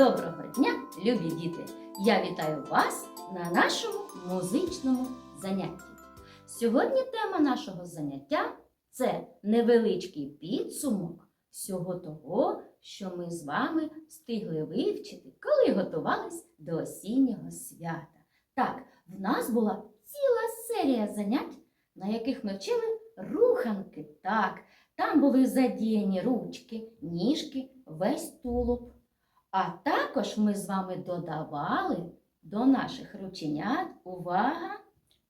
Доброго дня, любі діти! Я вітаю вас на нашому музичному занятті. Сьогодні тема нашого заняття це невеличкий підсумок всього того, що ми з вами встигли вивчити, коли готувались до осіннього свята. Так, в нас була ціла серія занять, на яких ми вчили руханки. Так, там були задіяні ручки, ніжки, весь тулуб. А також ми з вами додавали до наших рученят увага,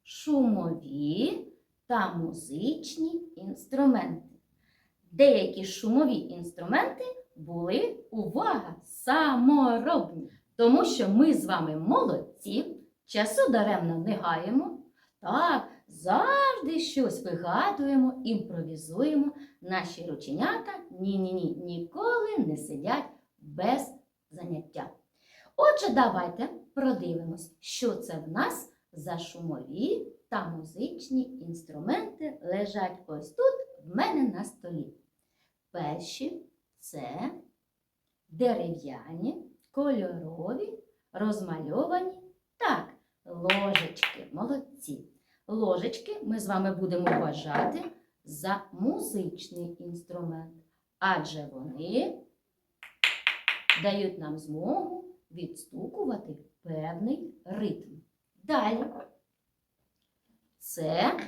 шумові та музичні інструменти. Деякі шумові інструменти були увага, саморобні, тому що ми з вами молодці, часу даремно не гаємо. Так, завжди щось вигадуємо, імпровізуємо. Наші рученята ні-ні-ні ніколи не сидять без заняття. Отже, давайте продивимось, що це в нас за шумові та музичні інструменти лежать ось тут в мене на столі. Перші це дерев'яні, кольорові, розмальовані. Так, ложечки, молодці. Ложечки ми з вами будемо вважати за музичний інструмент, адже вони дають нам змогу відстукувати певний ритм. Далі. Це,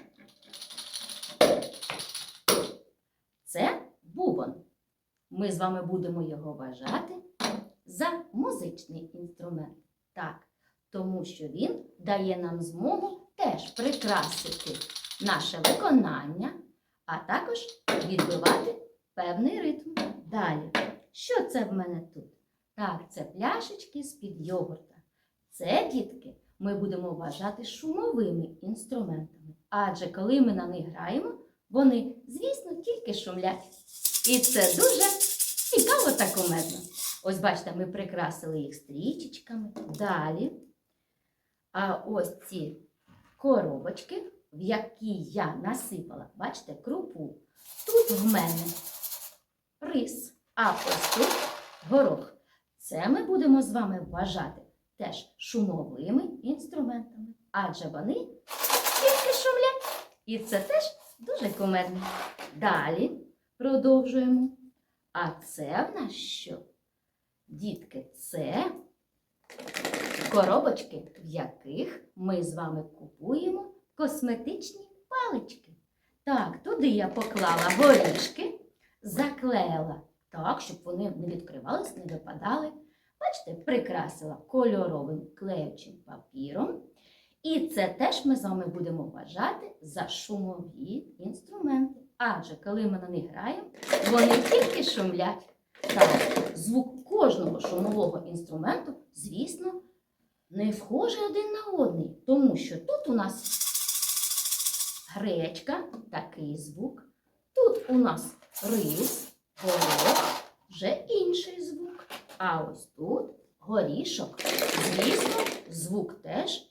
це бубон. Ми з вами будемо його вважати за музичний інструмент. Так, тому що він дає нам змогу теж прикрасити наше виконання, а також відбивати певний ритм. Далі. Що це в мене тут? Так, це пляшечки з-під йогурта. Це, дітки, ми будемо вважати шумовими інструментами. Адже коли ми на них граємо, вони, звісно, тільки шумлять. І це дуже цікаво та кумедно. Ось бачите, ми прикрасили їх стрічечками. Далі. А ось ці коробочки, в які я насипала, бачите, крупу. Тут в мене рис, а ось тут горох. Це ми будемо з вами вважати теж шумовими інструментами, адже вони тільки шумлять. І це теж дуже кумедно. Далі продовжуємо. А це в нас що? Дітки, це коробочки, в яких ми з вами купуємо косметичні палички. Так, туди я поклала горішки, заклеїла так, щоб вони не відкривались, не випадали. Бачите, прикрасила кольоровим клеючим папіром. І це теж ми з вами будемо вважати за шумові інструменти. Адже коли ми на них граємо, вони тільки шумлять. Так, звук кожного шумового інструменту, звісно, не схожий один на одний, тому що тут у нас гречка, такий звук, тут у нас рис, горох, вже інший звук. А ось тут горішок. Звісно, звук теж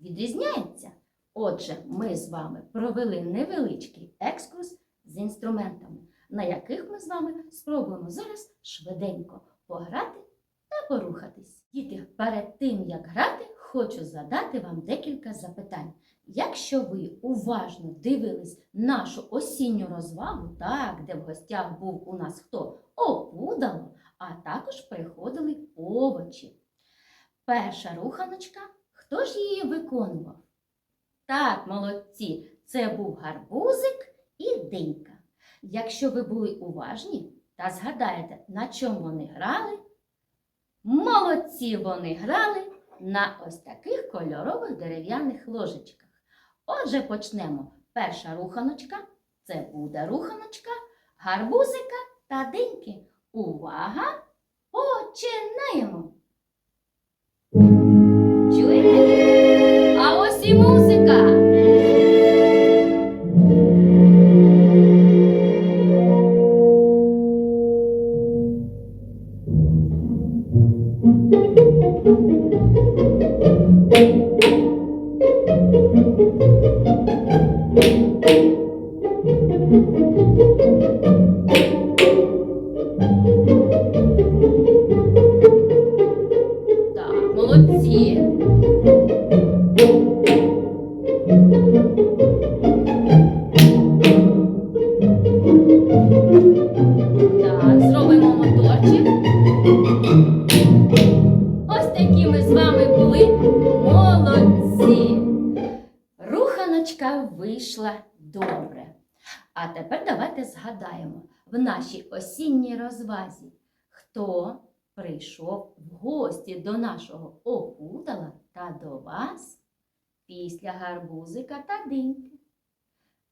відрізняється. Отже, ми з вами провели невеличкий екскурс з інструментами, на яких ми з вами спробуємо зараз швиденько пограти та порухатись. Діти, перед тим, як грати, хочу задати вам декілька запитань. Якщо ви уважно дивились нашу осінню розвагу, так, де в гостях був у нас хто опудало, а також приходили овочі. Перша руханочка, хто ж її виконував? Так, молодці, це був гарбузик і динька. Якщо ви були уважні та згадаєте, на чому вони грали, молодці вони грали на ось таких кольорових дерев'яних ложечках. Отже, почнемо. Перша руханочка це буде руханочка гарбузика та диньки. Увага! Починаємо! Вийшла добре. А тепер давайте згадаємо в нашій осінній розвазі, хто прийшов в гості до нашого опудала та до вас після гарбузика та диньки.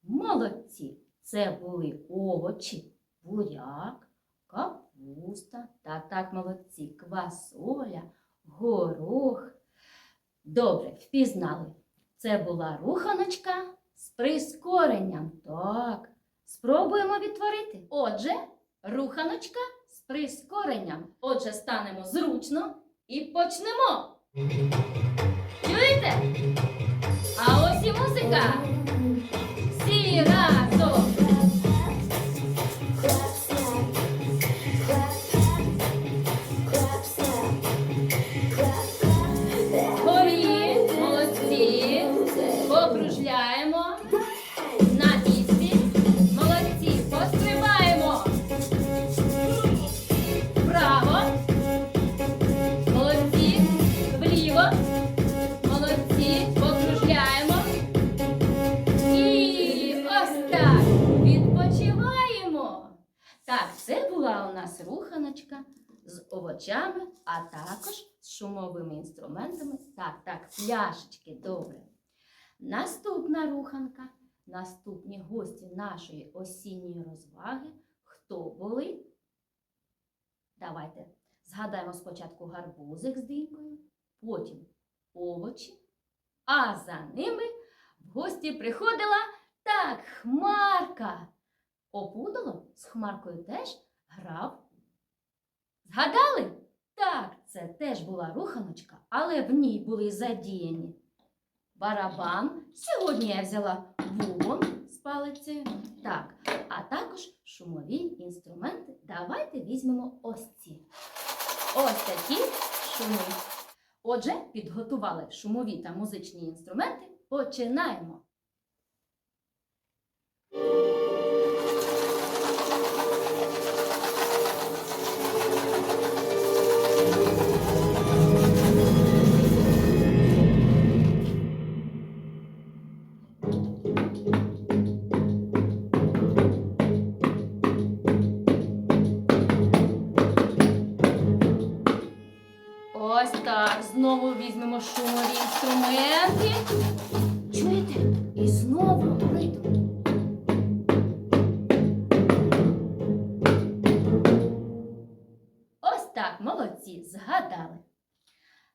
Молодці! Це були овочі, буряк, капуста та так молодці, квасоля, горох. Добре, впізнали. Це була руханочка з прискоренням. Так. Спробуємо відтворити. Отже, руханочка з прискоренням. Отже, станемо зручно і почнемо. Чуєте? А ось і музика. Всі разом. З овочами, а також з шумовими інструментами. Так, так, пляшечки, добре. Наступна руханка, наступні гості нашої осінньої розваги. Хто були? Давайте згадаємо спочатку гарбузик з динькою, потім овочі, а за ними в гості приходила так, хмарка. Опудало з хмаркою теж грав. Згадали? Так, це теж була руханочка, але в ній були задіяні барабан. Сьогодні я взяла бубон з палицею. Так, а також шумові інструменти. Давайте візьмемо ось ці. Ось такі шуми. Отже, підготували шумові та музичні інструменти. Починаємо.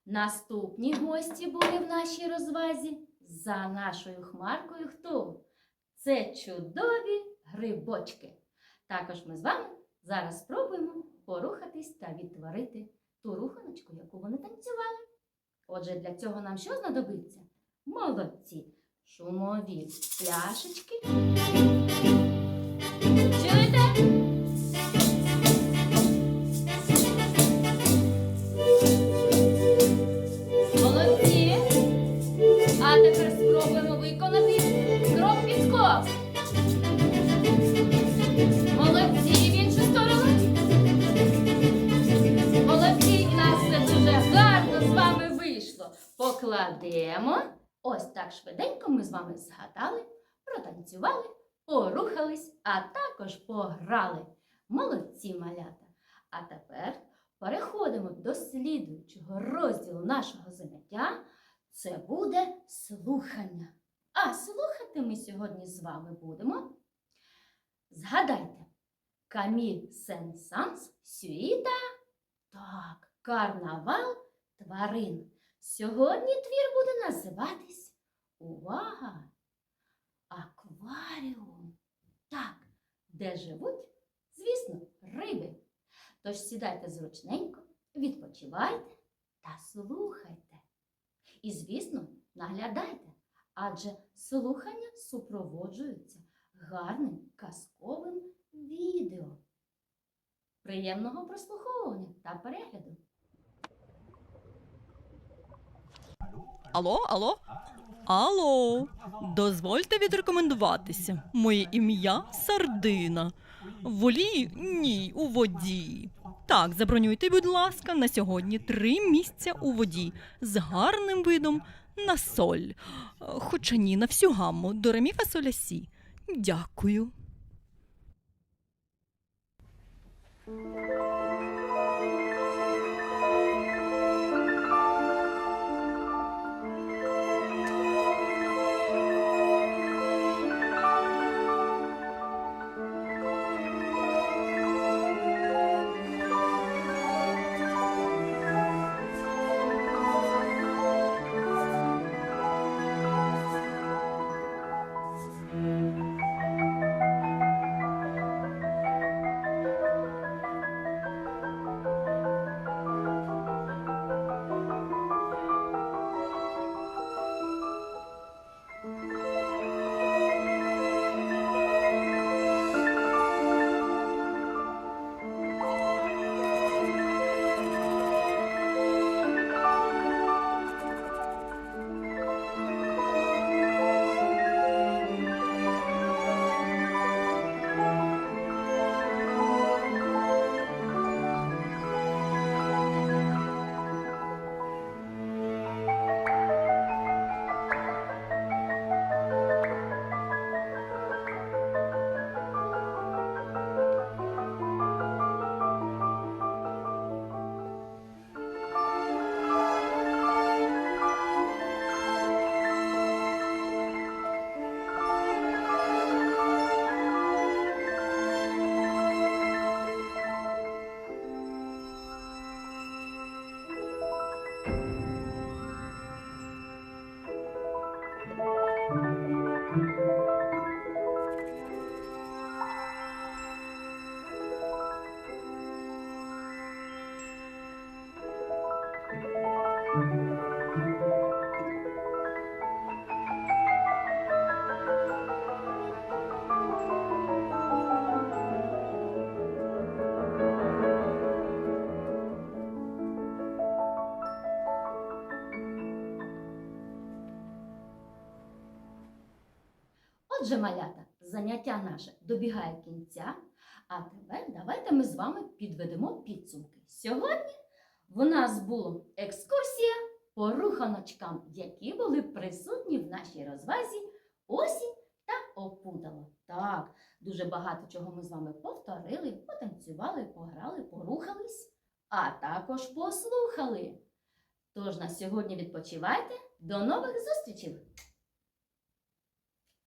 Наступні гості були в нашій розвазі. За нашою хмаркою хто? Це чудові грибочки. Також ми з вами зараз спробуємо порухатись та відтворити ту руханочку, яку вони танцювали. Отже, для цього нам що знадобиться? Молодці! Шумові пляшечки. Покладемо. Ось так швиденько ми з вами згадали, протанцювали, порухались, а також пограли. Молодці малята. А тепер переходимо до слідуючого розділу нашого заняття. Це буде слухання. А слухати ми сьогодні з вами будемо. Згадайте, Каміль Сен-Санс Сюїта так, карнавал тварин. Сьогодні твір буде називатись Увага! Акваріум. Так, де живуть, звісно, риби. Тож сідайте зручненько, відпочивайте та слухайте. І, звісно, наглядайте, адже слухання супроводжуються гарним казковим відео. Приємного прослуховування та перегляду! Алло, алло? Алло, дозвольте відрекомендуватися. Моє ім'я Сардина. Волі? Ні, у воді. Так, забронюйте, будь ласка, на сьогодні три місця у воді з гарним видом на соль. Хоча ні, на всю гамму до ремі фа соль ля сі. Дякую. Отже, малята, заняття наше добігає кінця. А тепер давайте ми з вами підведемо підсумки. Сьогодні в нас була екскурсія по руханочкам, які були присутні в нашій розвазі осінь та опудало. Так, дуже багато чого ми з вами повторили, потанцювали, пограли, порухались, а також послухали. Тож на сьогодні відпочивайте. До нових зустрічей!